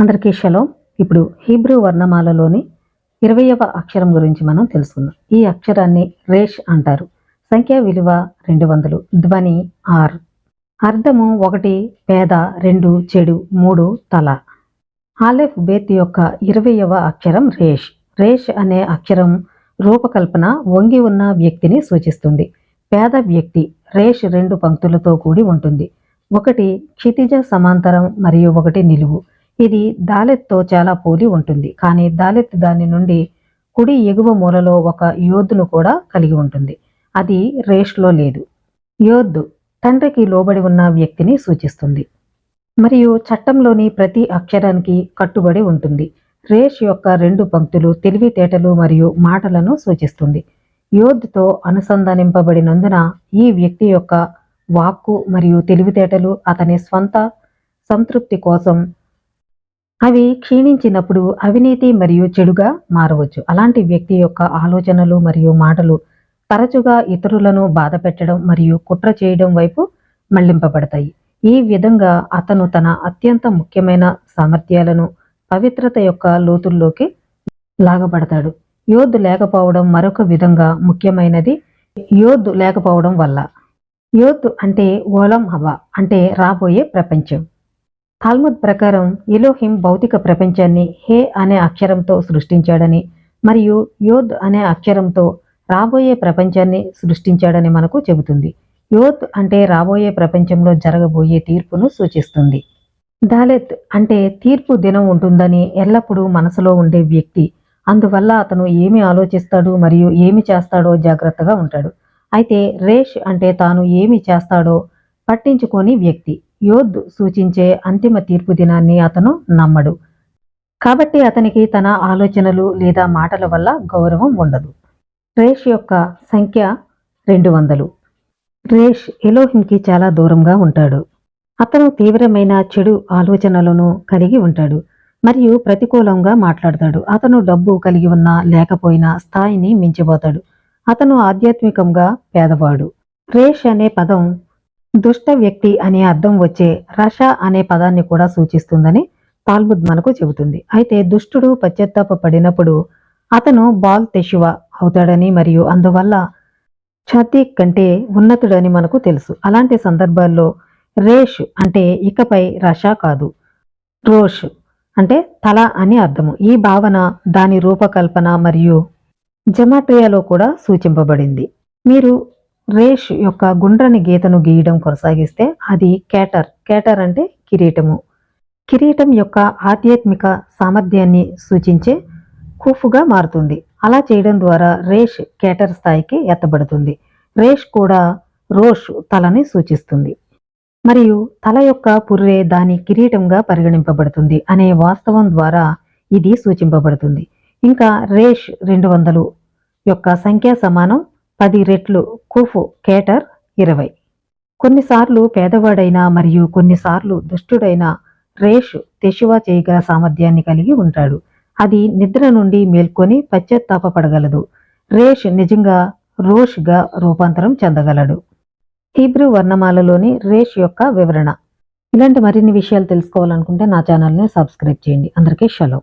అందరికీ షలో. ఇప్పుడు హీబ్రూ వర్ణమాలలోని ఇరవయవ అక్షరం గురించి మనం తెలుసుకుందాం. ఈ అక్షరాన్ని రేష్ అంటారు. సంఖ్యా విలువ రెండు వందలు. ధ్వని ఆర్. అర్థము ఒకటి పేద రెండు చెడు మూడు తల. ఆలెఫ్ బేత్ యొక్క ఇరవయవ అక్షరం రేష్. రేష్ అనే అక్షరం రూపకల్పన వంగి ఉన్న వ్యక్తిని సూచిస్తుంది. పేద వ్యక్తి రేష్ రెండు పంక్తులతో కూడి ఉంటుంది. ఒకటి క్షితిజ సమాంతరం మరియు ఒకటి నిలువు. ఇది దాలెత్తో చాలా పోలి ఉంటుంది. కానీ దాలెత్ దాని నుండి కుడి ఎగువ మూలలో ఒక యోధును కూడా కలిగి ఉంటుంది. అది రేష్లో లేదు. యోధ్ తండ్రికి లోబడి ఉన్న వ్యక్తిని సూచిస్తుంది. మరియు చట్టంలోని ప్రతి అక్షరానికి కట్టుబడి ఉంటుంది. రేష్ యొక్క రెండు పంక్తులు తెలివితేటలు మరియు మాటలను సూచిస్తుంది. యోధ్తో అనుసంధానింపబడినందున ఈ వ్యక్తి యొక్క వాక్కు మరియు తెలివితేటలు అతని స్వంత సంతృప్తి కోసం అవి క్షీణించినప్పుడు అవినీతి మరియు చెడుగా మారవచ్చు. అలాంటి వ్యక్తి యొక్క ఆలోచనలు మరియు మాటలు తరచుగా ఇతరులను బాధ పెట్టడం మరియు కుట్ర చేయడం వైపు మళ్ళింపబడతాయి. ఈ విధంగా అతను తన అత్యంత ముఖ్యమైన సామర్థ్యాలను పవిత్రత యొక్క లోతుల్లోకి లాగబడతాడు. యోధు లేకపోవడం మరొక విధంగా ముఖ్యమైనది యోధు లేకపోవడం వల్ల. యోధు అంటే ఓలం హవా అంటే రాబోయే ప్రపంచం. తాల్ముద్ ప్రకారం ఎలోహిం భౌతిక ప్రపంచాన్ని హే అనే అక్షరంతో సృష్టించాడని మరియు యోధ్ అనే అక్షరంతో రాబోయే ప్రపంచాన్ని సృష్టించాడని మనకు చెబుతుంది. యోత్ అంటే రాబోయే ప్రపంచంలో జరగబోయే తీర్పును సూచిస్తుంది. దాలెత్ అంటే తీర్పు దినం ఉంటుందని ఎల్లప్పుడూ మనసులో ఉండే వ్యక్తి. అందువల్ల అతను ఏమి ఆలోచిస్తాడు మరియు ఏమి చేస్తాడో జాగ్రత్తగా ఉంటాడు. అయితే రేష్ అంటే తాను ఏమి చేస్తాడో పట్టించుకోని వ్యక్తి. యోధ్ సూచించే అంతిమ తీర్పు దినాన్ని అతను నమ్మడు. కాబట్టి అతనికి తన ఆలోచనలు లేదా మాటల వల్ల గౌరవం ఉండదు. రేష్ యొక్క సంఖ్య రెండు వందలు. రేష్ ఎలోహింకి చాలా దూరంగా ఉంటాడు. అతను తీవ్రమైన చెడు ఆలోచనలను కలిగి ఉంటాడు మరియు ప్రతికూలంగా మాట్లాడతాడు. అతను డబ్బు కలిగి ఉన్నా లేకపోయినా స్థాయిని మించిపోతాడు. అతను ఆధ్యాత్మికంగా పేదవాడు. రేష్ అనే పదం దుష్ట వ్యక్తి అనే అర్థం వచ్చే రష అనే పదాన్ని కూడా సూచిస్తుందని తాల్ముద్ మనకు చెబుతుంది. అయితే దుష్టుడు పశ్చాత్తాప పడినప్పుడు అతను బాల్ తెషువ అవుతాడని మరియు అందువల్ల ఛతీక్ కంటే ఉన్నతుడని మనకు తెలుసు. అలాంటి సందర్భాల్లో రేష్ అంటే ఇకపై రష కాదు. రోష్ అంటే తల అని అర్థము. ఈ భావన దాని రూపకల్పన మరియు జమాట్రియాలో కూడా సూచింపబడింది. మీరు రేష్ యొక్క గుండ్రని గీతను గీయడం కొనసాగిస్తే అది కేటర్. కేటర్ అంటే కిరీటము. కిరీటం యొక్క ఆధ్యాత్మిక సామర్థ్యాన్ని సూచించే కూఫుగా మారుతుంది. అలా చేయడం ద్వారా రేష్ కేటర్ స్థాయికి ఎత్తబడుతుంది. రేష్ కూడా రోష్ తలని సూచిస్తుంది. మరియు తల యొక్క పుర్రే దాని కిరీటంగా పరిగణింపబడుతుంది అనే వాస్తవం ద్వారా ఇది సూచింపబడుతుంది. ఇంకా రేష్ రెండు వందలు యొక్క సంఖ్యా సమానం పది రెట్లు కుఫు కేటర్ ఇరవై. కొన్నిసార్లు పేదవాడైన మరియు కొన్నిసార్లు దుష్టుడైన రేష్ తెషువా చేయగల సామర్థ్యాన్ని కలిగి ఉంటాడు. అది నిద్ర నుండి మేల్కొని పశ్చాత్తాపడగలదు రేష్ నిజంగా రోష్గా రూపాంతరం చెందగలడు. హీబ్రూ వర్ణమాలలోని రేష్ యొక్క వివరణ. ఇలాంటి మరిన్ని విషయాలు తెలుసుకోవాలనుకుంటే నా ఛానల్ని సబ్స్క్రైబ్ చేయండి. అందరికీ షలో.